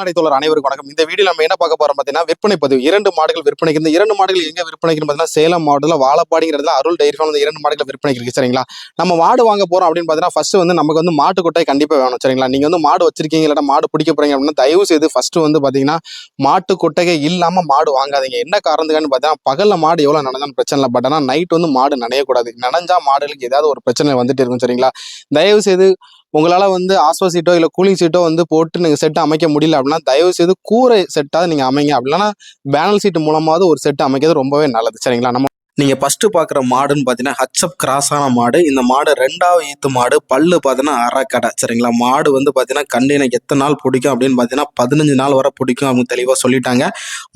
கால்நடை தோழர் அனைவருக்கும் வணக்கம். இந்த வீடியோ நம்ம என்ன பார்க்க போறோம் பார்த்தீங்கன்னா விற்பனை பதிவு. இரண்டு மாடுகள் விற்பனைக்கு இந்த இரண்டு மாடுகள் எங்க விற்பனைக்கு பார்த்தீங்கன்னா சேலம் மாவட்டத்தில் வாழப்பாடிங்கிறதுல அருள் டைரி ஃபார்ம் இந்த இரண்டு மாடுகள் விற்பனைக்கு இருக்கு. சரிங்களா? நம்ம மாடு வாங்க போறோம் அப்படின்னு பார்த்தீங்கன்னா ஃபர்ஸ்ட் வந்து நமக்கு வந்து மாட்டு கொட்டை வேணும். சரிங்களா? நீங்க வந்து மாடு வச்சிருக்கீங்க இல்லாட்டா மாடு பிடிக்க போறீங்க அப்படின்னா தயவு செய்து ஃபர்ஸ்ட் வந்து பார்த்தீங்கன்னா மாட்டு கொட்டகை இல்லாம மாடு வாங்காதீங்க. என்ன காரணத்துக்கான்னு பார்த்தீங்கன்னா பகல்ல மாடு எவ்வளோ நடந்தாலும் பிரச்சனை இல்லை. பட் ஆனால் நைட் வந்து மாடு நனையக்கூடாது. நனைஞ்சா மாடுகளுக்கு ஏதாவது ஒரு பிரச்சனை வந்துட்டு இருக்கும். சரிங்களா? தயவு செய்து உங்களால வந்து ஆஸ்வா சீட்டோ இல்லை கூலிங் சீட்டோ வந்து போட்டு நீங்கள் செட்டு அமைக்க முடியல அப்படின்னா தயவு செய்து கூரை செட்டாவது நீங்கள் அமைங்க. அப்படின்னா பேனல் சீட்டு மூலமாவது ஒரு செட் அமைக்கிறது ரொம்பவே நல்லது. சரிங்களா? நம்ம நீங்கள் ஃபஸ்ட்டு பார்க்குற மாடுன்னு பார்த்தீங்கன்னா ஹச்சப் கிராஸான மாடு. இந்த மாடு ரெண்டாவது ஈத்து மாடு. பல்லு பார்த்தீங்கன்னா அறக்கடை சரிங்களா? மாடு வந்து பார்த்தீங்கன்னா கண்டு எத்தனை நாள் பிடிக்கும் அப்படின்னு பார்த்தீங்கன்னா பதினஞ்சு நாள் வரை பிடிக்கும் அப்படின்னு தெளிவாக சொல்லிட்டாங்க.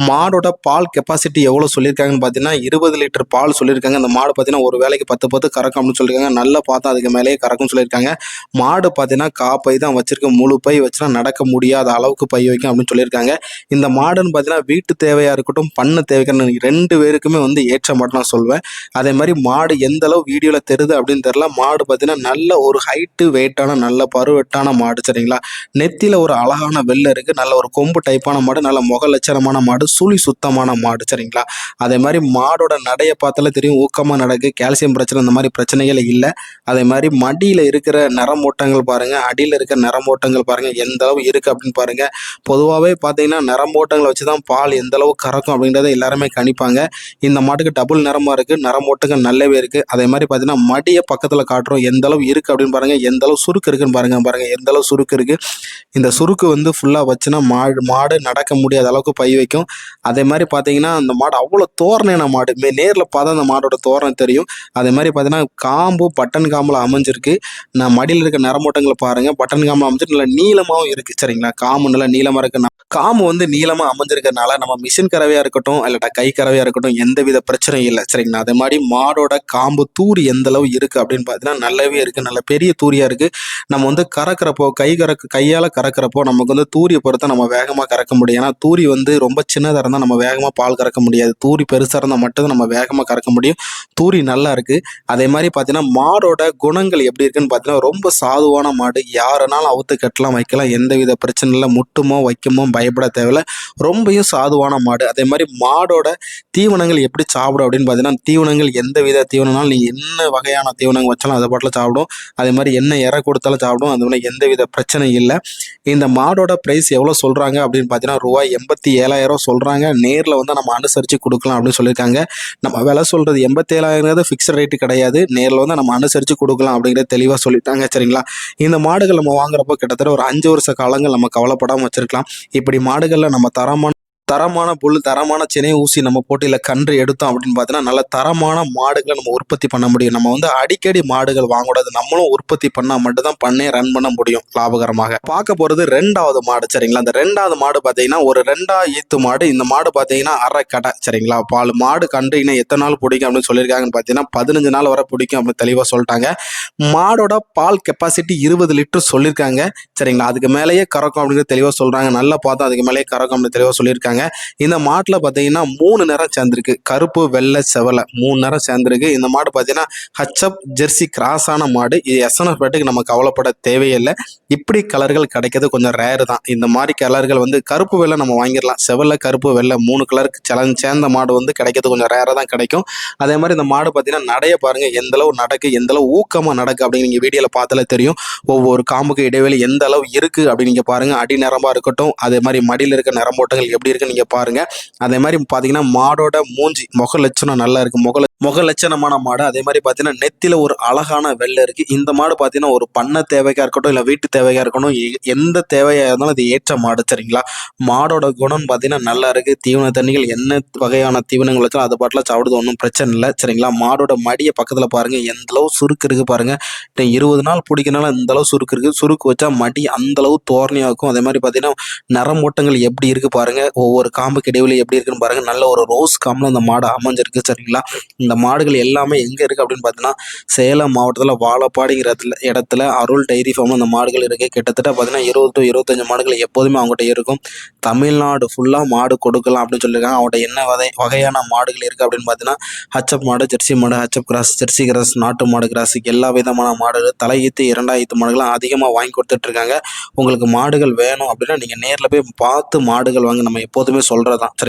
மாடோட பால் கெப்பாசிட்டி எவ்வளோ சொல்லியிருக்காங்கன்னு பார்த்தீங்கன்னா இருபது லிட்டர் பால் சொல்லியிருக்காங்க. அந்த மாடு பார்த்தீங்கன்னா ஒரு வேலைக்கு பத்து பத்து கறக்கும் அப்படின்னு சொல்லியிருக்காங்க. நல்லா பார்த்தா அதுக்கு மேலேயே கறக்கும் சொல்லியிருக்காங்க. மாடு பார்த்தீங்கன்னா காப்பை தான் வச்சிருக்க. முழு பை வச்சுனா நடக்க முடியாத அளவுக்கு பை வைக்கும் அப்படின்னு சொல்லியிருக்காங்க. இந்த மாடுன்னு பார்த்தீங்கன்னா வீட்டு தேவையாக இருக்கட்டும் பண்ண தேவைக்கான ரெண்டு பேருக்குமே வந்து ஏற்ற மாட்டோம் சொல்வேன். அதே மாதிரி மாடு எந்த அளவு வீடியோவில் தெரியுது அப்படின்னு தெரில மாடு பார்த்தீங்கன்னா நல்ல ஒரு ஹைட்டு வெயிட்டான நல்ல பருவெட்டான மாடு சரிங்களா? நெத்தியில் ஒரு அழகான வெள்ளை இருக்குது நல்ல ஒரு கொம்பு டைப்பான மாடு நல்ல முக லட்சணமான மாடு சுழி சுத்தமான மாடு சரிங்களா? அதே மாதிரி மாடோட நடையை பார்த்தாலே தெரியும். ஊக்கமாக நடக்கு. கால்சியம் பிரச்சனை இந்த மாதிரி பிரச்சனைகள் இல்லை. அதே மாதிரி மடியில் இருக்கிற நரமோட்டங்கள் பாருங்க. அடியில் இருக்கிற நரமோட்டங்கள் பாருங்கள் எந்த அளவு இருக்கு அப்படின்னு பாருங்க. பொதுவாகவே பார்த்தீங்கன்னா நரமோட்டங்களை வச்சு தான் பால் எந்த அளவு கறக்கும் அப்படின்றத எல்லாருமே கணிப்பாங்க. இந்த மாட்டுக்கு டபுள் நிறமா இருக்கு நரமோட்டங்கள் நல்லாவே இருக்குது அதே மாதிரி பார்த்தீங்கன்னா மடியை பக்கத்தில் காட்டுறோம். எந்த அளவு இருக்கு அப்படின்னு பாருங்கள் எந்த அளவு சுருக்கு இருக்குன்னு பாருங்க பாருங்கள் எந்த அளவு சுருக்கு இருக்கு. இந்த சுருக்கு வந்து ஃபுல்லாக வச்சுன்னா மாடு மாடு நடக்க முடியாத அளவுக்கு பை வைக்கும். அதே மாதிரி பார்த்தீங்கன்னா அந்த மாடு அவ்வளோ தோரணையான மாடு. மே நேரில் பார்த்தா அந்த மாடோட தோரணை தெரியும். அதே மாதிரி பார்த்தீங்கன்னா காம்பு பட்டன் காம்பில் அமைஞ்சிருக்கு. நான் மடியில் இருக்க நரமோட்டங்களை பாருங்க. பட்டன் காம்பில் அமைஞ்சிட்டு நல்லா நீளமாகவும் இருக்குது சரிங்களா? காம்பு நல்லா நீளமாக இருக்கு. காம்பு வந்து நீளமாக அமைஞ்சிருக்கறனால நம்ம மிஷின் கறவையாக இருக்கட்டும் இல்லாட்டா கை கறவையாக இருக்கட்டும் எந்த வித பிரச்சனையும் இல்லை. சரிங்களா? அதே மாதிரி மாடோட காம்பு தூரி எந்த அளவு இருக்குது அப்படின்னு பார்த்தீங்கன்னா நல்லாவே இருக்கு. நல்ல பெரிய தூரியாக இருக்கு. நம்ம வந்து கறக்கிறப்போ கை கறக்க கையால் கறக்கிறப்போ நமக்கு வந்து தூரியை பொறுத்த நம்ம வேகமாக கறக்க முடியும். ஏன்னா தூரி வந்து ரொம்ப சின்னதாக இருந்தால் நம்ம வேகமாக பால் கறக்க முடியாது. தூரி பெருசாக இருந்தால் மட்டும்தான் நம்ம வேகமாக கறக்க முடியும். தூரி நல்லா இருக்கு. அதே மாதிரி பார்த்தீங்கன்னா மாடோட குணங்கள் எப்படி இருக்குன்னு பார்த்தீங்கன்னா ரொம்ப சாதுவான மாடு. யாருனாலும் அவுத்து கட்டலாம் வைக்கலாம். எந்த வித பிரச்சனை இல்லை. முட்டுமோ வைக்குமோ பயப்பட தேவையில்ல. ரொம்பையும் சாதுவான மாடு. அதே மாதிரி மாடோட தீவனங்கள் எப்படி சாப்பிடும் அப்படின்னு பார்த்தீங்கன்னா தீவனங்கள் எந்த வித தீவனம்னாலும் நீங்கள் என்ன வகையான தீவனங்கள் வச்சாலும் அதை பாட்டில் சாப்பிடும். அதே மாதிரி என்ன இற கொடுத்தாலும் சாப்பிடும். அது மாதிரி எந்த வித பிரச்சனையும் இல்லை. இந்த மாடோட ப்ரைஸ் எவ்வளோ சொல்கிறாங்க அப்படின்னு பார்த்தீங்கன்னா ரூபாய் எண்பத்தி ஏழாயிரம் சொல்கிறாங்க நேரில் வந்து நம்ம அனுசரித்து கொடுக்கலாம் அப்படின்னு சொல்லியிருக்காங்க. நம்ம விலை சொல்கிறது எண்பத்தேழாயிரங்கிறது ஃபிக்ஸ்ட் ரேட்டு கிடையாது. நேரில் வந்து நம்ம அனுசரித்து கொடுக்கலாம் அப்படிங்கிறத தெளிவாக சொல்லிட்டாங்க சரிங்களா? இந்த மாடுகள் நம்ம வாங்குறப்போ கிட்டத்தட்ட ஒரு அஞ்சு வருஷ காலங்கள் நம்ம கவலைப்படாமல் வச்சுருக்கலாம். இப்படி மாடுகளில் நம்ம தரமான தரமான புல் தரமான சினை ஊசி நம்ம போட்டியில் கன்று எடுத்தோம் அப்படின்னு பார்த்தீங்கன்னா நல்ல தரமான மாடுகளை நம்ம உற்பத்தி பண்ண முடியும். நம்ம வந்து அடிக்கடி மாடுகள் வாங்கக்கூடாது. நம்மளும் உற்பத்தி பண்ணால் மட்டும்தான் பண்ணே ரன் பண்ண முடியும் லாபகரமாக. பார்க்க போகிறது ரெண்டாவது மாடு சரிங்களா? அந்த ரெண்டாவது மாடு பார்த்தீங்கன்னா ஒரு ரெண்டா ஈத்து மாடு இந்த மாடு பார்த்தீங்கன்னா அரை கடை சரிங்களா? பால் மாடு கன்று இன்னும் எத்தனை நாள் பிடிக்கும் அப்படின்னு சொல்லியிருக்காங்கன்னு பார்த்தீங்கன்னா பதினஞ்சு நாள் வரை பிடிக்கும் அப்படின்னு தெளிவாக சொல்லிட்டாங்க. மாடோட பால் கெப்பாசிட்டி இருபது லிட்டர் சொல்லியிருக்காங்க சரிங்களா? அதுக்கு மேலேயே கறக்கும் அப்படின்னு தெளிவாக சொல்கிறாங்க நல்லா பார்த்தா அதுக்கு மேலேயே கறக்கும் அப்படின்னு தெளிவாக சொல்லியிருக்காங்க. இந்த மாட்டில் பார்த்தீங்கன்னா மூணு நிறம் சேர்ந்துருக்கு. கருப்பு வெள்ளை செவலை மூணு நிறம் சேர்ந்துருக்கு. இந்த மாடு பார்த்தீங்கன்னா ஹச்சப் ஜெர்சி கிராஸான மாடு. இது எஸ்என்எஃப் பேட்டுக்கு நம்ம கவலைப்பட தேவையில்லை. இப்படி கலர்கள் கிடைக்கிறது கொஞ்சம் ரேர் தான். இந்த மாதிரி கலர்கள் வந்து கருப்பு வெள்ளை நம்ம வாங்கிடலாம். செவலை கருப்பு வெள்ளை மூணு கலருக்கு சலன் சேர்ந்த மாடு வந்து கிடைக்கிறது கொஞ்சம் ரேராக தான் கிடைக்கும். அதே மாதிரி இந்த மாடு பார்த்தீங்கன்னா நடைய பாருங்க. எந்த அளவு நடக்கு எந்த அளவு ஊக்கமாக நடக்கு அப்படின்னு நீங்கள் வீடியோவில் பார்த்தாலே தெரியும். ஒவ்வொரு காம்புக்கு இடைவெளி எந்த அளவு இருக்குது அப்படின்னு நீங்கள் பாருங்க. அடி நிறமாக இருக்கட்டும் அதே மாதிரி மடியில் இருக்க நிறமோட்டங்கள் எப்படி இருக்கு இருக்கு நீங்கள் பாருங்க. அதே மாதிரி பார்த்தீங்கன்னா மாடோட மூஞ்சி முக லட்சணம் நல்லா இருக்கு. முக முக லட்சணமான மாடு. அதே மாதிரி பார்த்தீங்கன்னா நெத்தியில் ஒரு அழகான வெள்ளை இருக்கு. இந்த மாடு பார்த்தீங்கன்னா ஒரு பண்ண தேவைக்கா இருக்கட்டும் இல்லை வீட்டு தேவைக்கா இருக்கட்டும் எந்த தேவையாக இருந்தாலும் அது ஏற்ற மாடு சரிங்களா? மாடோட குணம் பார்த்தீங்கன்னா நல்லா இருக்கு. தீவன தண்ணிகள் என்ன வகையான தீவனங்கள் வச்சாலும் அது பாட்டில் சாப்பிடுறது ஒன்றும் பிரச்சனை இல்லை சரிங்களா? மாடோட மடியை பக்கத்தில் பாருங்க. எந்த அளவு சுருக்கு இருக்கு பாருங்க. இருபது நாள் பிடிக்கனால இந்த அளவு சுருக்கு இருக்கு. சுருக்கு வச்சா மடி அந்த அளவு தோரணையா இருக்கும். அதே மாதிரி பார்த்தீங்கன்னா நரமூட்டங்கள் எப்படி இருக்கு பாருங்க. ஒவ்வொரு ஒவ்வொரு காம்புக்கு இடைவெளி எப்படி இருக்குன்னு பாருங்கள் நல்ல ஒரு ரோஸ் காம்பில் இந்த மாடு அமைஞ்சிருக்கு சரிங்களா? இந்த மாடுகள் எல்லாமே எங்கே இருக்குது அப்படின்னு பார்த்தீங்கன்னா சேலம் மாவட்டத்தில் வாழப்பாடிங்கிற இடத்துல அருள் டைரி ஃபார்ம் அந்த மாடுகள் இருக்குது கிட்டத்தட்ட பார்த்தீங்கன்னா இருபது டு இருபத்தஞ்சு மாடுகள் எப்போதுமே அவங்ககிட்ட இருக்கும். தமிழ்நாடு ஃபுல்லாக மாடு கொடுக்கலாம் அப்படின்னு சொல்லியிருக்காங்க. அவங்கள்ட்ட என்ன வகை வகையான மாடுகள் இருக்குது அப்படின்னு பார்த்தீங்கன்னா ஹச்சப் மாடு ஜெர்சி மாடு ஹச்சப் கிராஸ் ஜெர்சி கிராஸ் நாட்டு மாடு கிராஸ் எல்லா விதமான மாடுகள் தலையீத்து இரண்டாயிரத்து மாடுகள்லாம் அதிகமாக வாங்கி கொடுத்துட்ருக்காங்க உங்களுக்கு மாடுகள் வேணும் அப்படின்னா நீங்கள் நேரில் போய் பார்த்து மாடுகள் வாங்க. நம்ம எப்போதுமே சொல்கிறதான் சரி.